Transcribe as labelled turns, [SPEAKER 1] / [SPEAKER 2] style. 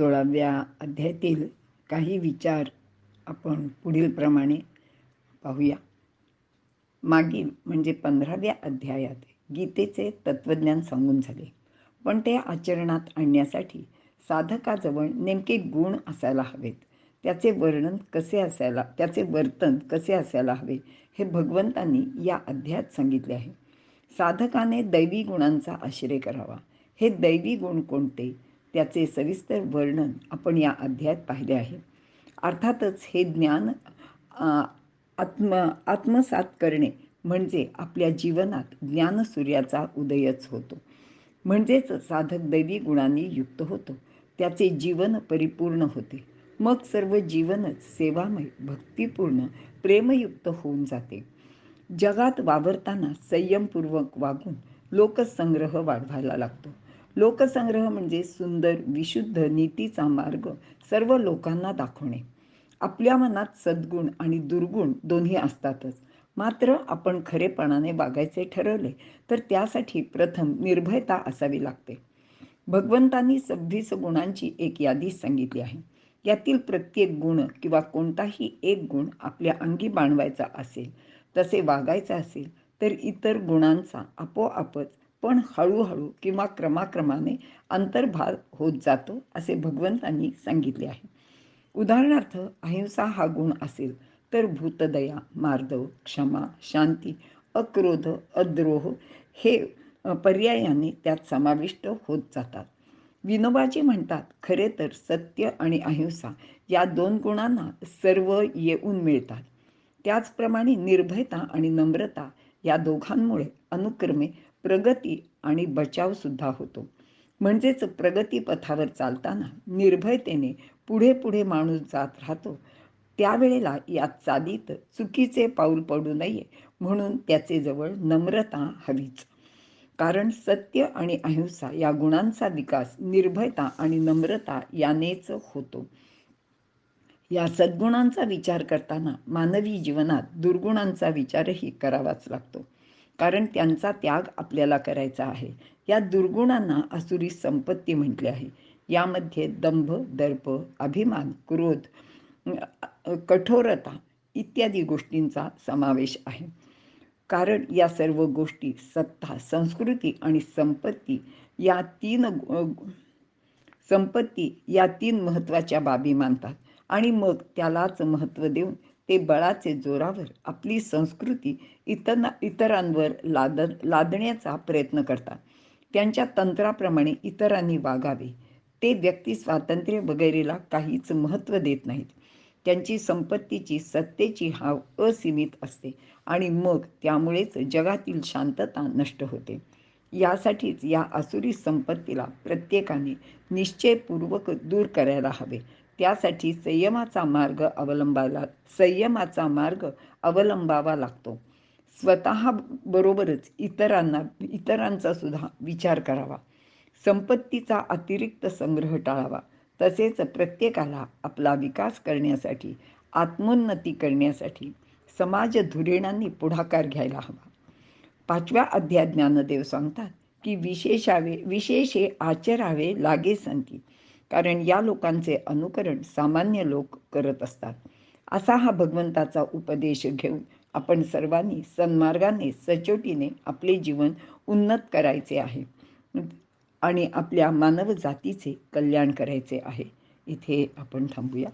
[SPEAKER 1] सोळाव्या अध्यायातील काही विचार आपण पुढीलप्रमाणे पाहूया. मागील म्हणजे पंधराव्या अध्यायात गीतेचे तत्त्वज्ञान सांगून झाले. पण ते आचरणात आणण्यासाठी साधकाजवळ नेमके गुण असायला हवेत. त्याचे वर्णन कसे असायला त्याचे वर्तन कसे असायला हवे हे भगवंतांनी या अध्यायात सांगितले आहे. साधकाने दैवी गुणांचा आश्रय करावा. हे दैवी गुण कोणते? त्याचे सविस्तर वर्णन आपण या अध्यायात पाहिले आहे. अर्थातच हे ज्ञान आत्म आत्मसात करणे म्हणजे आपल्या जीवनात ज्ञानसूर्याचा उदयच होतो. म्हणजेच साधक दैवी गुणांनी युक्त होतो. त्याचे जीवन परिपूर्ण होते. मग सर्व जीवनच सेवामय भक्तिपूर्ण प्रेमयुक्त होऊन जाते. जगात वावरताना संयमपूर्वक वागून लोकसंग्रह वाढवायला लागतो. लोकसंग्रह म्हणजे सुंदर विशुद्ध नीतीचा मार्ग सर्व लोकांना दाखवणे. आपल्या मनात सद्गुण आणि दुर्गुण दोन्ही असतातच. मात्र आपण खरेपणाने वागायचे ठरवले तर त्यासाठी प्रथम निर्भयता असावी लागते. भगवंतांनी सव्वीस गुणांची एक यादी सांगितली आहे. यातील प्रत्येक गुण किंवा कोणताही एक गुण आपल्या अंगी बाणवायचा असेल तसे वागायचं असेल तर इतर गुणांचा आपोआपच पण हळूहळू किंवा क्रमाक्रमाने अंतर्भाव होत जातो असे भगवंतांनी सांगितले आहे. उदाहरणार्थ अहिंसा हा गुण असेल तर भूतदया मार्दव क्षमा शांती अक्रोध अद्रोह हे पर्यायाने त्यात समाविष्ट होत जातात. विनोबाजी म्हणतात खरे तर सत्य आणि अहिंसा या दोन गुणांना सर्व येऊन मिळतात. त्याचप्रमाणे निर्भयता आणि नम्रता या दोघांमुळे अनुक्रमे प्रगती आणि बचावसुद्धा होतो. म्हणजेच प्रगतीपथावर चालताना निर्भयतेने पुढे पुढे माणूस जात राहतो. त्यावेळेला या चालीत चुकीचे पाऊल पडू नये म्हणून त्याचे जवळ नम्रता हवीच. कारण सत्य आणि अहिंसा या गुणांचा विकास निर्भयता आणि नम्रता यानेच होतो. या सद्गुणांचा विचार करताना मानवी जीवनात दुर्गुणांचा विचारही करावाच लागतो. कारण त्यांचा त्याग आपल्याला करायचा आहे. या दुर्गुणांना असुरी संपत्ती म्हटले आहे. यामध्ये दंभ दर्प अभिमान क्रोध कठोरता इत्यादी गोष्टींचा समावेश आहे. कारण या सर्व गोष्टी सत्ता संस्कृती आणि संपत्ती या तीन संपत्ती या तीन महत्त्वाच्या बाबी मानतात. आणि मग त्यालाच महत्त्व देऊन ते बळाचे जोरावर आपली संस्कृती इतर इतरांवर लाद लादण्याचा प्रयत्न करतात. त्यांच्या तंत्राप्रमाणे इतरांनी वागावे. ते व्यक्ती स्वातंत्र्य वगैरेला काहीच महत्त्व देत नाहीत. त्यांची संपत्तीची सत्तेची हाव असीमित असते आणि मग त्यामुळेच जगातील शांतता नष्ट होते. यासाठीच या आसुरी संपत्तीला प्रत्येकाने निश्चयपूर्वक दूर करायला हवे. त्यासाठी संयमाचा मार्ग अवलंबायला संयमाचा मार्ग अवलंबावा लागतो. स्वतः बरोबरच इतरांना इतरांचा सुद्धा विचार करावा. संपत्तीचा अतिरिक्त संग्रह टाळावा. तसेच प्रत्येकाला आपला विकास करण्यासाठी आत्मोन्नती करण्यासाठी समाज धुरीणांनी पुढाकार घ्यायला हवा. पाचव्या अध्याय ज्ञानदेव सांगतात की विशेषावे विशेषे आचरावे लागे संती कारण या लोकांचे अनुकरण सामान्य लोक करत असतात. असा हा भगवंताचा उपदेश घेऊन आपण सर्वांनी सन्मार्गाने सचोटीने आपले जीवन उन्नत करायचे आहे आणि आपल्या मानव जातीचे कल्याण करायचे आहे. इथे आपण थांबूया.